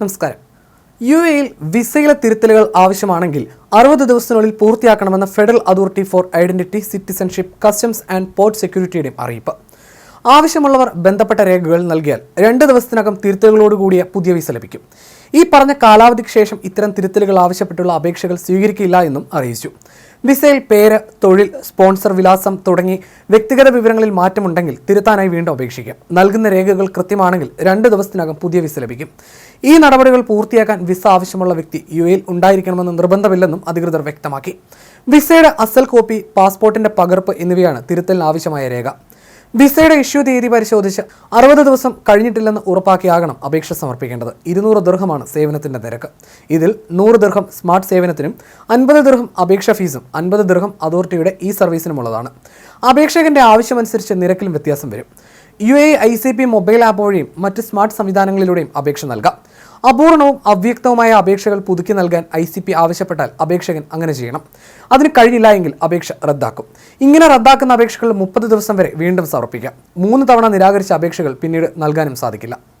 നമസ്കാരം. യു എയിൽ വിസയിലെ തിരുത്തലുകൾ ആവശ്യമാണെങ്കിൽ അറുപത് ദിവസത്തിനുള്ളിൽ പൂർത്തിയാക്കണമെന്ന federal authority for identity citizenship customs and port സെക്യൂരിറ്റിയുടെയും അറിയിപ്പ്. ആവശ്യമുള്ളവർ ബന്ധപ്പെട്ട രേഖകൾ നൽകിയാൽ രണ്ട് ദിവസത്തിനകം തിരുത്തലുകളോടുകൂടിയ പുതിയ വിസ ലഭിക്കും. ഈ പറഞ്ഞ കാലാവധിക്ക് ശേഷം ഇത്തരം തിരുത്തലുകൾ ആവശ്യപ്പെട്ടുള്ള അപേക്ഷകൾ സ്വീകരിക്കില്ല എന്നും അറിയിച്ചു. വിസയിൽ പേര് തൊഴിൽ സ്പോൺസർ വിലാസം തുടങ്ങി വ്യക്തിഗത വിവരങ്ങളിൽ മാറ്റമുണ്ടെങ്കിൽ തിരുത്താനായി വീണ്ടും അപേക്ഷിക്കാം. നൽകുന്ന രേഖകൾ കൃത്യമാണെങ്കിൽ രണ്ട് ദിവസത്തിനകം പുതിയ വിസ ലഭിക്കും. ഈ നടപടികൾ പൂർത്തിയാക്കാൻ വിസ ആവശ്യമുള്ള വ്യക്തി യു എയിൽ ഉണ്ടായിരിക്കണമെന്ന് നിർബന്ധമില്ലെന്നും അധികൃതർ വ്യക്തമാക്കി. വിസയുടെ അസൽ കോപ്പി പാസ്പോർട്ടിന്റെ പകർപ്പ് എന്നിവയാണ് തിരുത്തലിന് ആവശ്യമായ രേഖ. വിസയുടെ ഇഷ്യൂ തീയതി പരിശോധിച്ച് അറുപത് ദിവസം കഴിഞ്ഞിട്ടില്ലെന്ന് ഉറപ്പാക്കിയാകണം അപേക്ഷ സമർപ്പിക്കേണ്ടത്. ഇരുന്നൂറ് ദീർഘമാണ് സേവനത്തിന്റെ നിരക്ക്. ഇതിൽ നൂറ് ദീർഘം സ്മാർട്ട് സേവനത്തിനും അൻപത് ദീർഘം അപേക്ഷ ഫീസും അൻപത് ദീർഘം അതോറിറ്റിയുടെ ഇ സർവീസിനുമുള്ളതാണ് അപേക്ഷകന്റെ ആവശ്യമനുസരിച്ച് നിരക്കിലും വ്യത്യാസം വരും. U A I C P mobile app വഴിയും മറ്റ് സ്മാർട്ട് സംവിധാനങ്ങളിലൂടെയും അപേക്ഷ നൽകാം. അപൂർണവും അവ്യക്തവുമായ അപേക്ഷകൾ പുതുക്കി നൽകാൻ ഐ സി പി ആവശ്യപ്പെട്ടാൽ അപേക്ഷകൻ അങ്ങനെ ചെയ്യണം. അതിന് കഴിഞ്ഞില്ല എങ്കിൽ അപേക്ഷ റദ്ദാക്കും. ഇങ്ങനെ റദ്ദാക്കുന്ന അപേക്ഷകൾ മുപ്പത് ദിവസം വരെ വീണ്ടും സമർപ്പിക്കാം. മൂന്ന് തവണ നിരാകരിച്ച അപേക്ഷകൾ പിന്നീട് നൽകാനും സാധിക്കില്ല.